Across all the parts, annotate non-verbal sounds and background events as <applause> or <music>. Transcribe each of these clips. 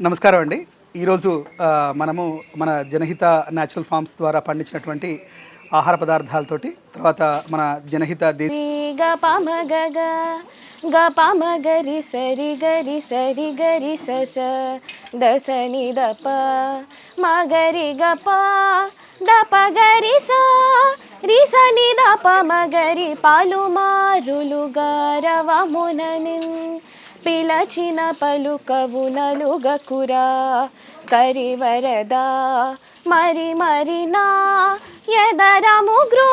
నమస్కారం అండి. ఈరోజు మనము మన జనహిత న్యాచురల్ ఫార్మ్స్ ద్వారా పండించినటువంటి ఆహార పదార్థాలతోటి తర్వాత మన జనహిత గ పమ గ గరి సరి గరి సరి గరి సస స దప మగరి గప దప గరి గ ప దప మగరి గరి గరి పాలు మారులు రవమునని పిలచిన పలుకవు నలుగకురా కరివరదా మరి మరి నా ఎదరము గ్రో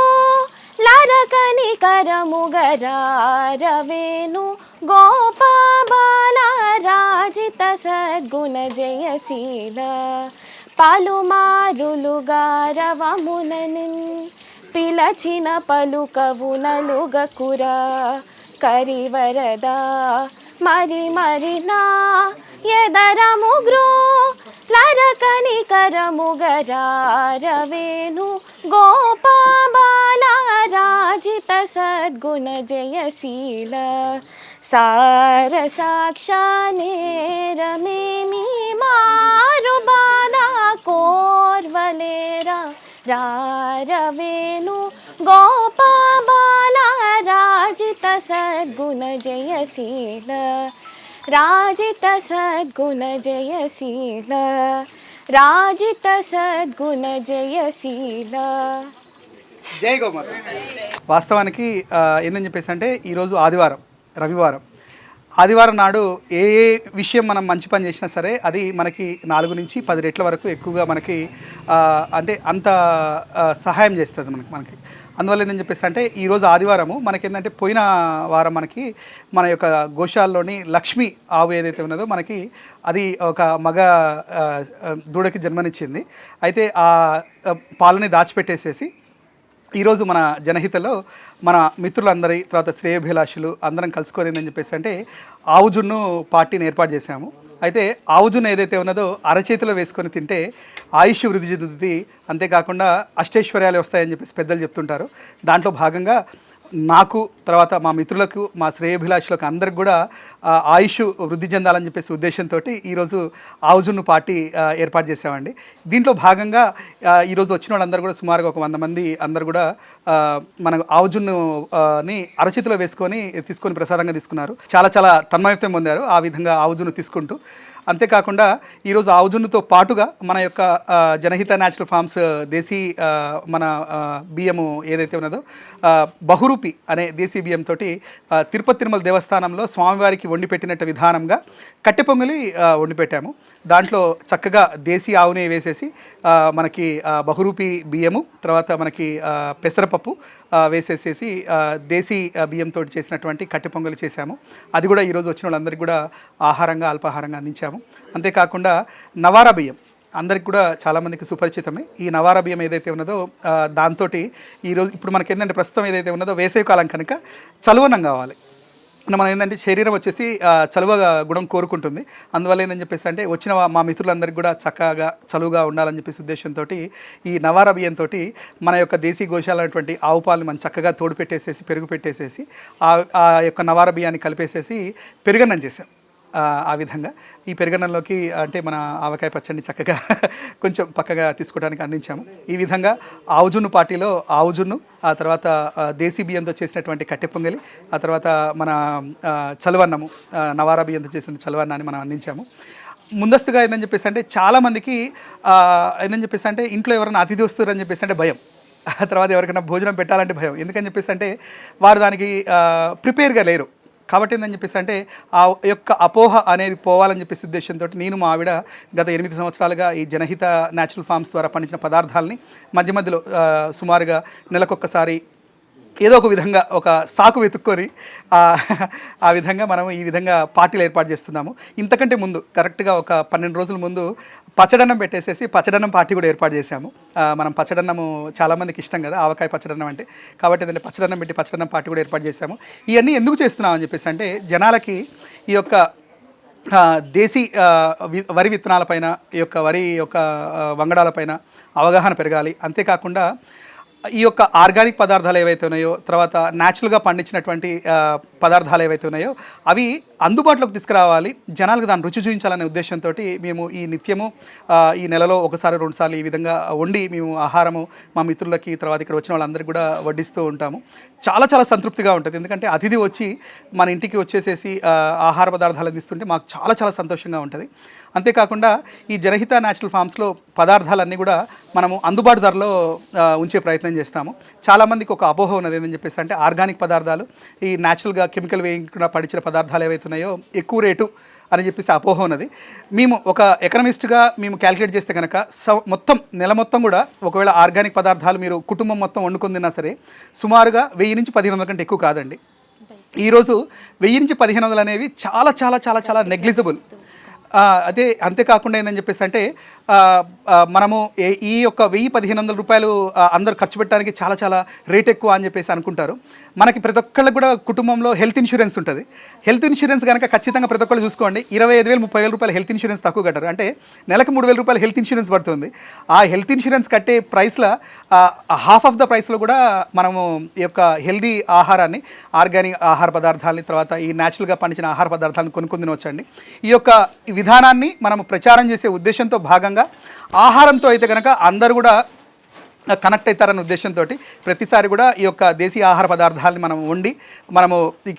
లరకని కరము గరారవేణు గోపాల రాజిత సద్గుణ జయశీల పలుమారులుగా గారవమునని పిలచిన పలుకవు నలుగకురా కరివరదా మరి మరి నా ఎదరము గ్రో లరకని కరము గరారవేణు గోపాల రాజిత సద్గుణ జయశీల సార సాక్షానేరమేమి మారు బాధ కోర్వలేరా రారవేణు గోపాల రాజిత సద్గుణ జయశీల రాజిత సద్గుణ జయశీల రాజిత సద్గుణ జయశీల జై గోమాత వాస్తవానికి ఏందని చెప్పేసి అంటే ఈరోజు ఆదివారం రవివారం ఆదివారం నాడు ఏ ఏ విషయం మనం మంచి పని చేసినా సరే అది మనకి నాలుగు నుంచి పది రెట్ల వరకు ఎక్కువగా మనకి అంటే అంత సహాయం చేస్తుంది మనకి మనకి అందువల్ల ఏంటని చెప్పేసి అంటే ఈరోజు ఆదివారము మనకి ఏంటంటే పోయిన వారం మనకి మన యొక్క గోశాల్లోని లక్ష్మి ఆవు ఏదైతే ఉన్నదో మనకి అది ఒక మగ దూడకి జన్మనిచ్చింది. అయితే ఆ పాలని దాచిపెట్టేసేసి ఈరోజు మన జనహితలో మన మిత్రులందరి తర్వాత శ్రేయభిలాషులు అందరం కలుసుకొని చెప్పేసి అంటే ఆవు జున్ను పార్టీని ఏర్పాటు చేశాము. అయితే ఆవుజున ఏదైతే ఉన్నదో అరచేతిలో వేసుకొని తింటే ఆయుష్ వృద్ధి చెందుతుంది. అంతేకాకుండా అష్టైశ్వర్యాలు వస్తాయని చెప్పేసి పెద్దలు చెప్తుంటారు. దాంట్లో భాగంగా నాకు తర్వాత మా మిత్రులకు మా శ్రేయభిలాషులకు అందరికి కూడా ఆయుష్ వృద్ధి చెందాలని చెప్పేసి ఉద్దేశంతో ఈరోజు ఆవుజున్ను పార్టీ ఏర్పాటు చేసామండి దీంట్లో భాగంగా ఈరోజు వచ్చిన వాళ్ళందరూ కూడా సుమారుగా ఒక వంద మంది అందరు కూడా మన ఆవుజున్ను అరచితిలో వేసుకొని తీసుకొని ప్రసాదంగా తీసుకున్నారు. చాలా చాలా తన్మయత్వం పొందారు ఆ విధంగా ఆవుజున్ను తీసుకుంటూ. అంతేకాకుండా ఈరోజు ఆవుజున్నుతో పాటుగా మన యొక్క జనహిత న్యాచురల్ ఫార్మ్స్ దేశీ మన బియ్యము ఏదైతే ఉన్నదో బహురూపి అనే దేశీ బియ్యం తోటి తిరుపతి తిరుమల దేవస్థానంలో స్వామివారికి వండి పెట్టినట్టు విధానంగా కట్టె పొంగలి వండి పెట్టాము. దాంట్లో చక్కగా దేశీ ఆవునే వేసేసి మనకి బహురూపి బియ్యము తర్వాత మనకి పెసరపప్పు వేసేసేసి దేశీ బియ్యంతో చేసినటువంటి కట్టె పొంగలు చేశాము. అది కూడా ఈరోజు వచ్చిన వాళ్ళందరికీ కూడా ఆహారంగా అల్పాహారంగా అందించాము. అంతేకాకుండా నవారా బియ్యం. అందరికి కూడా చాలామందికి సుపరిచితమే. ఈ నవారా బియ్యం ఏదైతే ఉన్నదో దాంతో ఈరోజు ఇప్పుడు మనకి ఏంటంటే ప్రస్తుతం ఏదైతే ఉన్నదో వేసవి కాలం కనుక చలువనం కావాలి. మనం ఏంటంటే శరీరం వచ్చేసి చలువగా చలువ గుణం కోరుకుంటుంది. అందువల్ల ఏంటని చెప్పేసి అంటే వచ్చిన మా మిత్రులందరికీ కూడా చక్కగా చలువుగా ఉండాలని చెప్పేసి ఉద్దేశంతో ఈ నవార బియ్యంతో మన యొక్క దేశీ గోశాలైనటువంటి ఆవు పాలని మనం చక్కగా తోడు పెట్టేసేసి పెరుగు పెట్టేసేసి ఆ ఆ యొక్క నవార బియ్యాన్ని కలిపేసేసి పెరుగన్నం చేసాం ఆ, విధంగా. ఈ పెరుగన్నంలోకి అంటే మన ఆవకాయ పచ్చడిని చక్కగా <laughs> కొంచెం పక్కగా తీసుకోవడానికి అందించాము. ఈ విధంగా ఆవుజున్ను పార్టీలో ఆవుజున్ను ఆ తర్వాత దేశీ బియ్యంతో చేసినటువంటి కట్టె పొంగలి ఆ తర్వాత మన చలవన్నము చలువన్నము నవారా బియ్యంతో చేసిన చలువన్నాన్ని మనం అందించాము. ముందస్తుగా ఏందని చెప్పేసి అంటే చాలామందికి ఏందని చెప్పేసి అంటే ఇంట్లో ఎవరైనా అతిథి వస్తారని చెప్పేసి అంటే భయం. ఆ తర్వాత ఎవరికైనా భోజనం పెట్టాలంటే భయం. ఎందుకని చెప్పేసి అంటే వారు దానికి ప్రిపేర్గా లేరు. కాబట్టి ఏందని చెప్పేసి అంటే ఆ యొక్క అపోహ అనేది పోవాలని చెప్పేసి ఉద్దేశంతో నేను మా ఆవిడ గత ఎనిమిది సంవత్సరాలుగా ఈ జనహిత న్యాచురల్ ఫార్మ్స్ ద్వారా పండించిన పదార్థాలని మధ్య మధ్యలో సుమారుగా నెలకొక్కసారి ఏదో ఒక విధంగా ఒక సాకు వెతుక్కొని ఆ, విధంగా మనం ఈ విధంగా పార్టీలు ఏర్పాటు చేస్తున్నాము. ఇంతకంటే ముందు కరెక్ట్గా ఒక పన్నెండు రోజుల ముందు పచ్చడన్నం పెట్టేసేసి పచ్చడన్నం పార్టీ కూడా ఏర్పాటు చేశాము. మనం పచ్చడన్నము చాలామందికి ఇష్టం కదా ఆవకాయ పచ్చడన్నం అంటే. కాబట్టి ఏంటంటే పచ్చడన్నం పెట్టి పచ్చడన్నం పార్టీ కూడా ఏర్పాటు చేశాము. ఇవన్నీ ఎందుకు చేస్తున్నాం అని చెప్పేసి అంటే జనాలకి ఈ యొక్క దేశీ వరి విత్తనాలపైన ఈ యొక్క వరి యొక్క వంగడాలపైన అవగాహన పెరగాలి. అంతేకాకుండా ఈ యొక్క ఆర్గానిక్ పదార్థాలు ఏవైతే ఉన్నాయో తర్వాత న్యాచురల్గా పండించినటువంటి పదార్థాలు ఏవైతే ఉన్నాయో అవి అందుబాటులోకి తీసుకురావాలి. జనాలకు దాని రుచి చూపించాలనే ఉద్దేశంతో మేము ఈ నిత్యము ఈ నెలలో ఒకసారి రెండుసార్లు ఈ విధంగా వండి మేము ఆహారము మా మిత్రులకి తర్వాత ఇక్కడ వచ్చిన వాళ్ళందరికీ కూడా వడ్డిస్తూ ఉంటాము. చాలా చాలా సంతృప్తిగా ఉంటుంది. ఎందుకంటే అతిథి వచ్చి మన ఇంటికి వచ్చేసేసి ఆహార పదార్థాలు అందిస్తుంటే మాకు చాలా చాలా సంతోషంగా ఉంటుంది. అంతేకాకుండా ఈ జనహిత న్యాచురల్ ఫార్మ్స్లో పదార్థాలన్నీ కూడా మనము అందుబాటు ధరలో ఉంచే ప్రయత్నం చేస్తాము. చాలామందికి ఒక అపోహ ఉన్నది ఏంటని చెప్పేసి అంటే ఆర్గానిక్ పదార్థాలు ఈ న్యాచురల్గా కెమికల్ వేయకుండా పడిచిన పదార్థాలు ఏవైతున్నాయో ఎక్కువ రేటు అని చెప్పేసి అపోహ ఉన్నది. మేము ఒక ఎకనమిస్ట్గా మేము క్యాలిక్యులేట్ చేస్తే కనుక మొత్తం నెల మొత్తం కూడా ఒకవేళ ఆర్గానిక్ పదార్థాలు మీరు కుటుంబం మొత్తం వండుకొని తిన్నా సరే సుమారుగా వెయ్యి నుంచి పదిహేను వందల కంటే ఎక్కువ కాదండి. ఈరోజు వెయ్యి నుంచి పదిహేను వందలు అనేవి చాలా చాలా చాలా చాలా నెగ్లిజిబుల్ అదే అంతేకాకుండా ఏంటని చెప్పేసి అంటే మనము ఈ యొక్క వెయ్యి పదిహేను వందల రూపాయలు అందరు అందరూ ఖర్చు పెట్టడానికి చాలా చాలా రేట్ ఎక్కువ అని చెప్పేసి అనుకుంటారు. మనకి ప్రతి ఒక్కళ్ళకి కూడా కుటుంబంలో హెల్త్ ఇన్సూరెన్స్ ఉంటుంది. హెల్త్ ఇన్సూరెన్స్ కనుక ఖచ్చితంగా ప్రతి ఒక్కళ్ళు చూసుకోండి. ఇరవై ఐదు వేలు ముప్పై వేల రూపాయలు హెల్త్ ఇన్సూరెన్స్ తక్కువ కట్టారు. అంటే నెలకు మూడు వేల రూపాయలు హెల్త్ ఇన్సూరెన్స్ పడుతుంది. ఆ హెల్త్ ఇన్సూరెన్స్ కట్టే ప్రైస్లో హాఫ్ ఆఫ్ ద ప్రైస్లో కూడా మనము ఈ యొక్క హెల్దీ ఆహారాన్ని ఆర్గానిక్ ఆహార పదార్థాలని తర్వాత ఈ న్యాచురల్గా పండించిన ఆహార పదార్థాలను కొనుక్కొని వచ్చండి ఈ యొక్క విధానాన్ని మనం ప్రచారం చేసే ఉద్దేశంతో భాగంగా ఆహారంతో అయితే కనుక అందరూ కూడా కనెక్ట్ అవుతారన్న ఉద్దేశంతో ప్రతిసారి కూడా ఈ యొక్క దేశీయ ఆహార పదార్థాలను మనం వండి మనము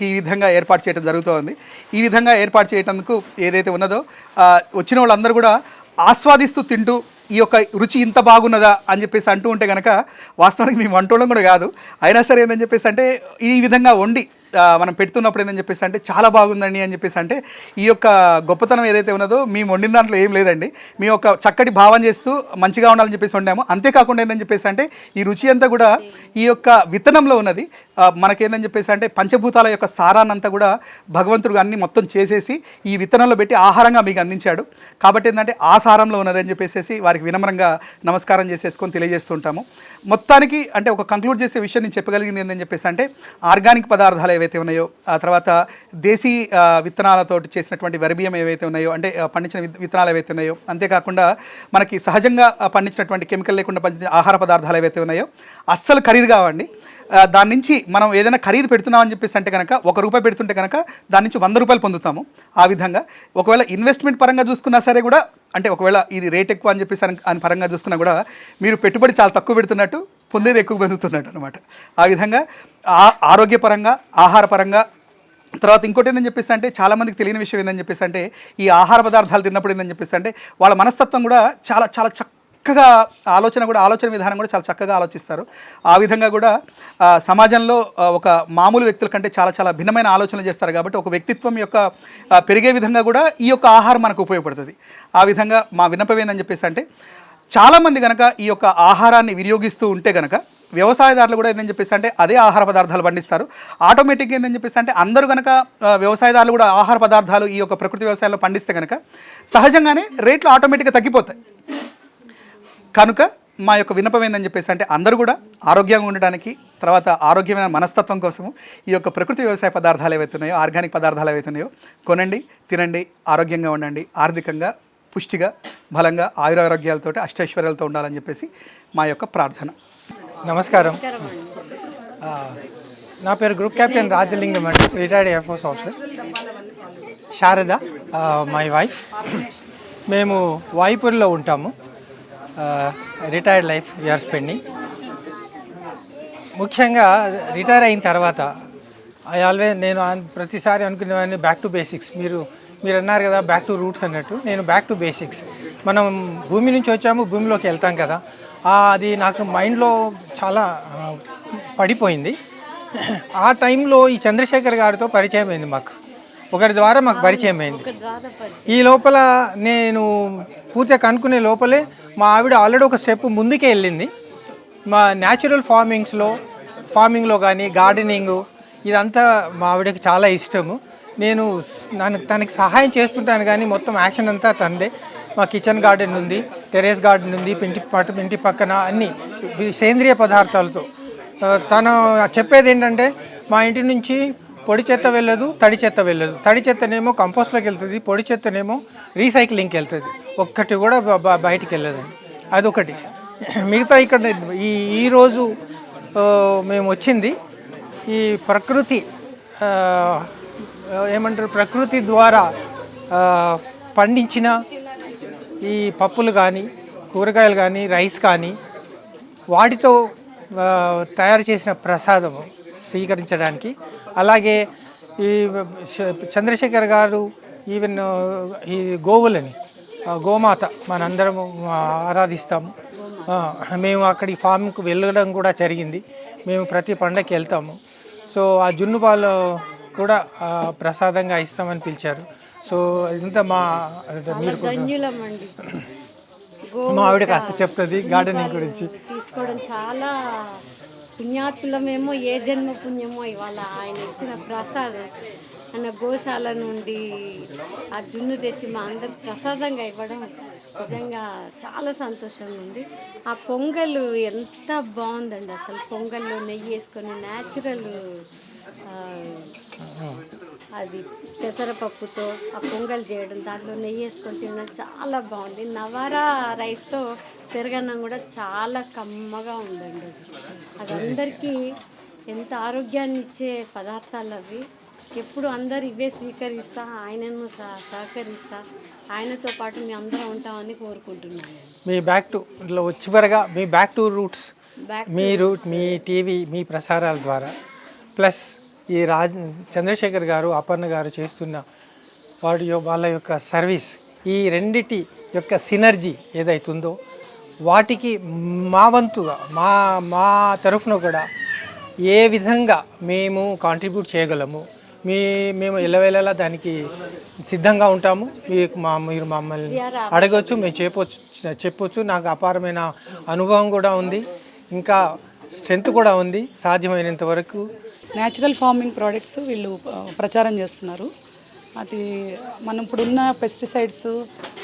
ఈ విధంగా ఏర్పాటు చేయడం జరుగుతోంది. ఈ విధంగా ఏర్పాటు చేయటందుకు ఏదైతే ఉన్నదో వచ్చిన వాళ్ళందరూ కూడా ఆస్వాదిస్తూ తింటూ ఈ యొక్క రుచి ఇంత బాగున్నదా అని చెప్పేసి అంటూ ఉంటే కనుక వాస్తవానికి మేము వంటోళ్ళం కూడా కాదు. అయినా సరే ఏందని చెప్పేసి అంటే ఈ విధంగా వండి మనం పెడుతున్నప్పుడు ఏందని చెప్పేసి అంటే చాలా బాగుందండి అని చెప్పేసి అంటే ఈ యొక్క గొప్పతనం ఏదైతే ఉన్నదో మేము వండిన దాంట్లో ఏం లేదండి. మీ యొక్క చక్కటి భావం చేస్తూ మంచిగా ఉండాలని చెప్పేసి వండాము. అంతేకాకుండా ఏందని చెప్పేసి అంటే ఈ రుచి అంతా కూడా ఈ యొక్క విత్తనంలో ఉన్నది. మనకేందని చెప్పేసి అంటే పంచభూతాల యొక్క సారాన్నంతా కూడా భగవంతుడు అన్ని మొత్తం చేసేసి ఈ విత్తనంలో పెట్టి ఆహారంగా మీకు అందించాడు. కాబట్టి ఏంటంటే ఆ సారంలో ఉన్నది అని చెప్పేసి వారికి వినమ్రంగా నమస్కారం చేసేసుకొని తెలియజేస్తుంటాము మొత్తానికి అంటే ఒక కంక్లూడ్ చేసే విషయం నేను చెప్పగలిగింది ఏంటని చెప్పేసి అంటే ఆర్గానిక్ పదార్థాలు ఏవైతే ఉన్నాయో ఆ తర్వాత దేశీ విత్తనాలతో చేసినటువంటి వరిబియ్యం ఏవైతే ఉన్నాయో అంటే పండించిన విత్తనాలు ఏవైతే ఉన్నాయో అంతేకాకుండా మనకి సహజంగా పండించినటువంటి కెమికల్ లేకుండా పండించిన ఆహార పదార్థాలు ఏవైతే ఉన్నాయో అస్సలు ఖరీదు కావండి. దాని నుంచి మనం ఏదైనా ఖరీదు పెడుతున్నామని చెప్పేసి అంటే కనుక ఒక రూపాయి పెడుతుంటే కనుక దాని నుంచి వంద రూపాయలు పొందుతాము ఆ విధంగా. ఒకవేళ ఇన్వెస్ట్మెంట్ పరంగా చూసుకున్నా సరే కూడా అంటే ఒకవేళ ఇది రేట్ ఎక్కువ అని చెప్పేసి అని- పరంగా చూసుకున్నా కూడా మీరు పెట్టుబడి చాలా తక్కువ పెడుతున్నట్టు పొందేది ఎక్కువ పొందుతున్నట్టు అనమాట ఆ విధంగా ఆ- ఆరోగ్యపరంగా ఆహారపరంగా తర్వాత ఇంకోటి ఏంటని చెప్పేసి అంటే చాలామందికి తెలియని విషయం ఏందని చెప్పేసి అంటే ఈ ఆహార పదార్థాలు తిన్నప్పుడు ఏందని చెప్పేసి అంటే వాళ్ళ మనస్తత్వం కూడా చాలా చాలా చక్క చక్కగా ఆలోచన కూడా ఆలోచన విధానం కూడా చాలా చక్కగా ఆలోచిస్తారు. ఆ విధంగా కూడా సమాజంలో ఒక మామూలు వ్యక్తుల కంటే చాలా చాలా భిన్నమైన ఆలోచనలు చేస్తారు కాబట్టి ఒక వ్యక్తిత్వం యొక్క పెరిగే విధంగా కూడా ఈ యొక్క ఆహారం మనకు ఉపయోగపడుతుంది. ఆ విధంగా మా విన్నపం ఏందని చెప్పేసి అంటే చాలామంది కనుక ఈ యొక్క ఆహారాన్ని వినియోగిస్తూ ఉంటే కనుక వ్యవసాయదారులు కూడా ఏంటని చెప్పేసి అంటే అదే ఆహార పదార్థాలు పండిస్తారు. ఆటోమేటిక్గా ఏంటని చెప్పేసి అంటే అందరూ కనుక వ్యవసాయదారులు కూడా ఆహార పదార్థాలు ఈ యొక్క ప్రకృతి వ్యవసాయంలో పండిస్తే కనుక సహజంగానే రేట్లు ఆటోమేటిక్గా తగ్గిపోతాయి. కనుక మా యొక్క విన్నపం ఏందని చెప్పేసి అంటే అందరూ కూడా ఆరోగ్యంగా ఉండడానికి తర్వాత ఆరోగ్యమైన మనస్తత్వం కోసము ఈ యొక్క ప్రకృతి వ్యవసాయ పదార్థాలు ఏవైతున్నాయో ఆర్గానిక్ పదార్థాలు ఏవైతున్నాయో కొనండి తినండి ఆరోగ్యంగా ఉండండి ఆర్థికంగా పుష్టిగా బలంగా ఆయురారోగ్యాలతో అష్టైశ్వర్యాలతో ఉండాలని చెప్పేసి మా యొక్క ప్రార్థన. నమస్కారం. నా పేరు గ్రూప్ కెప్టెన్ రాజలింగం అండి. Retired air force officer. Sharada my wife. మేము వాయిపూర్లో ఉంటాము. Retired life we are spending ముఖ్యంగా రిటైర్ అయిన తర్వాత ఐ ఆల్వేస్ నేను ప్రతిసారి అనుకునేవాడిని బ్యాక్ టు బేసిక్స్ మీరు మీరు అన్నారు కదా బ్యాక్ టు రూట్స్ అన్నట్టు. నేను బ్యాక్ టు బేసిక్స్ మనం భూమి నుంచి వచ్చాము భూమిలోకి వెళ్తాం కదా. అది నాకు మైండ్లో చాలా పడిపోయింది. ఆ టైంలో ఈ చంద్రశేఖర్ గారితో పరిచయం అయింది మాకు. ఒకరి ద్వారా మాకు పరిచయం అయింది. ఈ లోపల నేను పూర్తిగా కనుక్కునే లోపలే మా ఆవిడ ఆల్రెడీ ఒక స్టెప్ ముందుకే వెళ్ళింది. మా న్యాచురల్ ఫార్మింగ్స్లో ఫార్మింగ్లో కానీ గార్డెనింగ్ ఇదంతా మా ఆవిడకి చాలా ఇష్టము. నేను నన్ను తనకి సహాయం చేస్తుంటాను కానీ మొత్తం యాక్షన్ అంతా తందే మా కిచెన్ గార్డెన్ ఉంది టెరెస్ గార్డెన్ ఉంది ఇంటి పట్టు ఇంటి పక్కన అన్ని సేంద్రియ పదార్థాలతో. తను చెప్పేది ఏంటంటే మా ఇంటి నుంచి పొడి చెత్త వెళ్ళదు తడి చెత్త వెళ్ళదు. తడి చెత్తనేమో కంపోస్ట్లోకి వెళ్తుంది పొడి చెత్తనేమో రీసైక్లింగ్కి వెళ్తుంది. ఒక్కటి కూడా బయటికి వెళ్ళదు. అదొకటి. మిగతా ఇక్కడ ఈ ఈరోజు మేము వచ్చింది ఈ ప్రకృతి ఏమంటారు ప్రకృతి ద్వారా పండించిన ఈ పప్పులు కానీ కూరగాయలు కానీ రైస్ కానీ వాటితో తయారు చేసిన ప్రసాదము. స్వీకరించడానికి. అలాగే ఈ చంద్రశేఖర్ గారు ఈవెన్ ఈ గోవులని గోమాత మనందరము ఆ, ఆరాధిస్తాము మేము అక్కడి ఫామ్కు వెళ్ళడం కూడా జరిగింది. మేము ప్రతి పండగకి వెళ్తాము. సో ఆ జున్ను పాలు కూడా ప్రసాదంగా ఇస్తామని పిలిచారు. సో ఇదంతా మా మీరు మా ఆవిడ కాస్త చెప్తుంది గార్డెనింగ్ గురించి. చాలా పుణ్యాత్ములమేమో ఏ జన్మ పుణ్యమో ఇవాళ ఆయన ఇచ్చిన ప్రసాదం. అన్న గోశాల నుండి ఆ జున్ను తెచ్చి మా అందరికి ప్రసాదంగా ఇవ్వడం నిజంగా చాలా సంతోషంగా ఉంది. ఆ పొంగల్ ఎంత బాగుందండి అసలు. పొంగల్లో నెయ్యి వేసుకొని న్యాచురల్ అది పెసరపప్పుతో ఆ పొంగల్ చేయడం దాంట్లో నెయ్యి వేసుకొని తినడం చాలా బాగుంది. నవారా రైస్తో పెరగన్నం కూడా చాలా కమ్మగా ఉందండి అది. అది అందరికీ ఎంత ఆరోగ్యాన్ని ఇచ్చే పదార్థాలు అవి. ఎప్పుడు అందరు ఇవే స్వీకరిస్తా ఆయనను సహ- సహకరిస్తా ఆయనతో పాటు మీ అందరం ఉంటామని కోరుకుంటున్నాను. మీ బ్యాక్ టు చివరగా మీ బ్యాక్ టు రూట్స్ బ్యాక్ మీరు మీ టీవీ మీ ప్రసారాల ద్వారా ప్లస్ ఈ రాజ్ చంద్రశేఖర్ గారు అపర్ణ గారు చేస్తున్న వాడి వాళ్ళ యొక్క సర్వీస్ ఈ రెండిటి యొక్క సినర్జీ ఏదైతుందో వాటికి మా వంతుగా మా మా తరఫున కూడా ఏ విధంగా మేము కాంట్రిబ్యూట్ చేయగలము మీ మేము ఎల్లవేళలా దానికి సిద్ధంగా ఉంటాము మీకు మా మీరు మమ్మల్ని అడగవచ్చు మేము చెప్పొచ్చు చెప్పొచ్చు నాకు అపారమైన అనుభవం కూడా ఉంది. ఇంకా స్ట్రెంత్ కూడా ఉంది సాధ్యమైనంత వరకు. న్యాచురల్ ఫార్మింగ్ ప్రోడక్ట్స్ వీళ్ళు ప్రచారం చేస్తున్నారు. అది మనం ఇప్పుడున్న పెస్టిసైడ్స్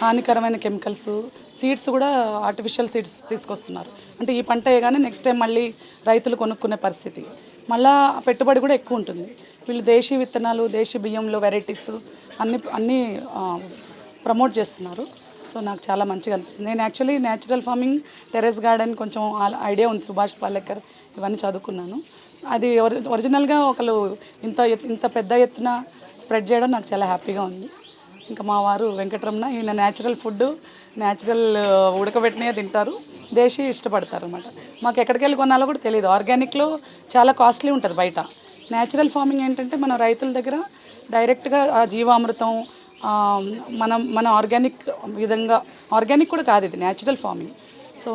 హానికరమైన కెమికల్స్ సీడ్స్ కూడా ఆర్టిఫిషియల్ సీడ్స్ తీసుకొస్తున్నారు. అంటే ఈ పంట వేయగానే నెక్స్ట్ టైం మళ్ళీ రైతులు కొనుక్కునే పరిస్థితి. మళ్ళా పెట్టుబడి కూడా ఎక్కువ ఉంటుంది. వీళ్ళు దేశీ విత్తనాలు దేశీ బియ్యంలో వెరైటీస్ అన్ని అన్నీ ప్రమోట్ చేస్తున్నారు. సో నాకు చాలా మంచిగా అనిపిస్తుంది. నేను actually natural farming terrace garden కొంచెం ఐడియా ఉంది సుభాష్ పాలేకర్ ఇవన్నీ చదువుకున్నాను. అది ఒరి ఒరిజినల్గా ఒకళ్ళు ఇంత ఇంత పెద్ద ఎత్తున స్ప్రెడ్ చేయడం నాకు చాలా హ్యాపీగా ఉంది. ఇంకా మా వారు వెంకటరమణ ఈయన న్యాచురల్ ఫుడ్ న్యాచురల్ ఉడకబెట్టినవి తింటారు. దేశీ ఇష్టపడతారు అనమాట మాకు ఎక్కడికి వెళ్ళి కొనాలో కూడా తెలియదు. ఆర్గానిక్లో చాలా కాస్ట్లీ ఉంటుంది బయట. న్యాచురల్ ఫార్మింగ్ ఏంటంటే మన రైతుల దగ్గర డైరెక్ట్గా ఆ జీవామృతం మనం మన ఆర్గానిక్ విధంగా ఆర్గానిక్ కూడా కాదు ఇది న్యాచురల్ ఫార్మింగ్ సో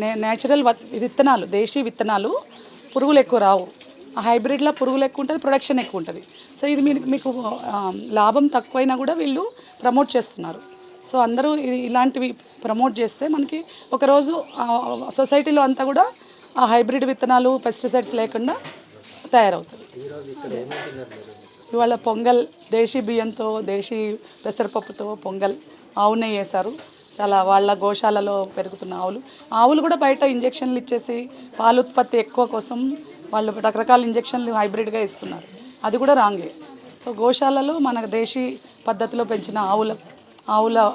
నే న్యాచురల్ విత్తనాలు దేశీ విత్తనాలు పురుగులు ఎక్కువ రావు. ఆ హైబ్రిడ్లో పురుగులు ఎక్కువ ఉంటుంది ప్రొడక్షన్ ఎక్కువ ఉంటుంది. సో ఇది మీరు మీకు లాభం తక్కువైనా కూడా వీళ్ళు ప్రమోట్ చేస్తున్నారు. సో అందరూ ఇలాంటివి ప్రమోట్ చేస్తే మనకి ఒకరోజు సొసైటీలో అంతా కూడా ఆ హైబ్రిడ్ విత్తనాలు పెస్టిసైడ్స్ లేకుండా తయారవుతుంది ఇవాళ పొంగల్ దేశీ బియ్యంతో దేశీ పెసరపప్పుతో పొంగల్ ఆవునే వేశారు. చాలా వాళ్ళ గోశాలలో పెరుగుతున్న ఆవులు. ఆవులు కూడా బయట ఇంజెక్షన్లు ఇచ్చేసి పాల ఉత్పత్తి ఎక్కువ కోసం వాళ్ళు రకరకాల ఇంజెక్షన్లు హైబ్రిడ్గా ఇస్తున్నారు. అది కూడా రాంగే. సో గోశాలలో మన దేశీ పద్ధతిలో పెంచిన ఆవుల ఆవుల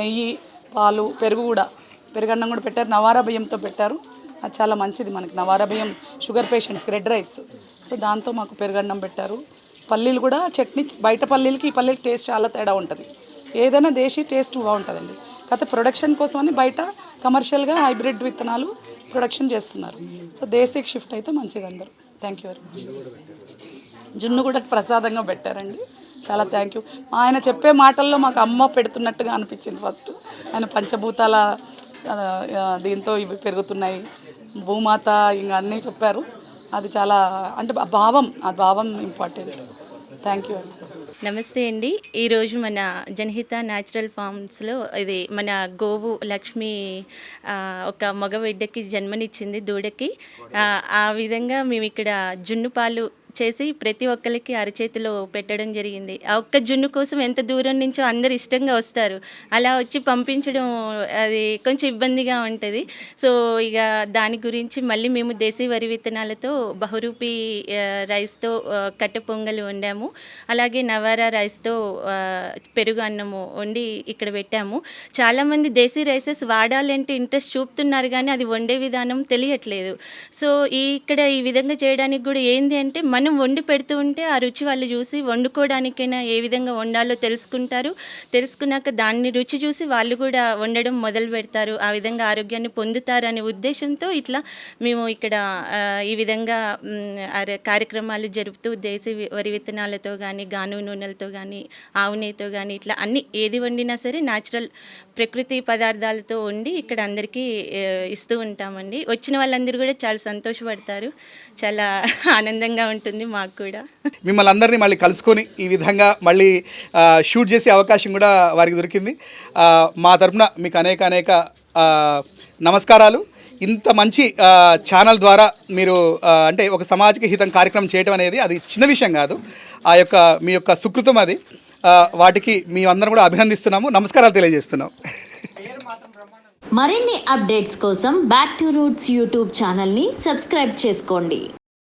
నెయ్యి పాలు పెరుగు కూడా పెరుగన్నం కూడా పెట్టారు. నవారా బియ్యంతో పెట్టారు. అది చాలా మంచిది మనకి. నవారా బియ్యం షుగర్ పేషెంట్స్కి రెడ్ రైస్. సో దాంతో మాకు పెరుగన్నం పెట్టారు. పల్లీలు కూడా చట్నీ బయట పల్లీలకి ఈ పల్లీలకి టేస్ట్ చాలా తేడా ఉంటుంది. ఏదైనా దేశీ టేస్ట్ బాగుంటుందండి. కాకపోతే ప్రొడక్షన్ కోసమని బయట కమర్షియల్గా హైబ్రిడ్ విత్తనాలు ప్రొడక్షన్ చేస్తున్నారు. సో దేశీకి షిఫ్ట్ అయితే మంచిది అందరూ. థ్యాంక్ యూ వెరీ మచ్ జున్ను కూడా ప్రసాదంగా పెట్టారండి. చాలా థ్యాంక్ యూ ఆయన చెప్పే మాటల్లో మాకు అమ్మ పెడుతున్నట్టుగా అనిపించింది ఫస్ట్ ఆయన పంచభూతాల దీంతో ఇవి పెరుగుతున్నాయి. భూమాత ఇంకా అన్నీ చెప్పారు. అది చాలా అంటే భావం ఆ భావం ఇంపార్టెంట్ థ్యాంక్ యూ నమస్తే అండి. ఈరోజు మన జనహిత న్యాచురల్ ఫార్మ్స్లో ఇది మన గోవు లక్ష్మి ఒక మగ బిడ్డకి జన్మనిచ్చింది దూడకి. ఆ, ఆ విధంగా మేము ఇక్కడ జున్ను పాలు చేసి ప్రతి ఒక్కరికి అరచేతిలో పెట్టడం జరిగింది. ఆ ఒక్క జున్ను కోసం ఎంత దూరం నుంచో అందరు ఇష్టంగా వస్తారు. అలా వచ్చి పంపించడం అది కొంచెం ఇబ్బందిగా ఉంటుంది. సో ఇక దాని గురించి మళ్ళీ మేము దేశీ వరి విత్తనాలతో బహురూపి రైస్తో కట్ట పొంగల్ వండాము. అలాగే నవారా రైస్తో పెరుగు అన్నము వండి ఇక్కడ పెట్టాము. చాలామంది దేశీ రైసెస్ వాడాలంటే ఇంట్రెస్ట్ చూపుతున్నారు కానీ అది వండే విధానం తెలియట్లేదు. సో ఈ ఇక్కడ ఈ విధంగా చేయడానికి కూడా ఏంది అంటే మనం వండి పెడుతూ ఉంటే ఆ రుచి వాళ్ళు చూసి వండుకోవడానికైనా ఏ విధంగా వండాలో తెలుసుకుంటారు. తెలుసుకున్నాక దాన్ని రుచి చూసి వాళ్ళు కూడా వండడం మొదలు పెడతారు. ఆ విధంగా ఆరోగ్యాన్ని పొందుతారు అనే ఉద్దేశంతో ఇట్లా మేము ఇక్కడ ఈ విధంగా కార్యక్రమాలు జరుపుతూ దేశీ వరి విత్తనాలతో కానీ గాను నూనెలతో కానీ ఆవు నెయ్యితో కానీ ఇట్లా అన్ని ఏది వండినా సరే న్యాచురల్ ప్రకృతి పదార్థాలతో వండి ఇక్కడ అందరికీ ఇస్తూ ఉంటామండి. వచ్చిన వాళ్ళందరూ కూడా చాలా సంతోషపడతారు. చాలా ఆనందంగా ఉంటుంది. మాకు కూడా. మిమ్మల్ని అందరినీ మళ్ళీ కలుసుకొని ఈ విధంగా మళ్ళీ షూట్ చేసే అవకాశం కూడా వారికి దొరికింది. మా తరపున మీకు అనేక అనేక నమస్కారాలు. ఇంత మంచి ఛానల్ ద్వారా మీరు అంటే ఒక సమాజకి హితం కార్యక్రమం చేయడం అనేది అది చిన్న విషయం కాదు. ఆ యొక్క మీ యొక్క సుకృతం అది. వాటికి మీ అందరం కూడా అభినందిస్తున్నాము. నమస్కారాలు తెలియజేస్తున్నాం. మరిన్ని అప్డేట్స్ కోసం బ్యాక్ టు రూట్స్ యూట్యూబ్ ఛానల్ని సబ్స్క్రైబ్ చేసుకోండి.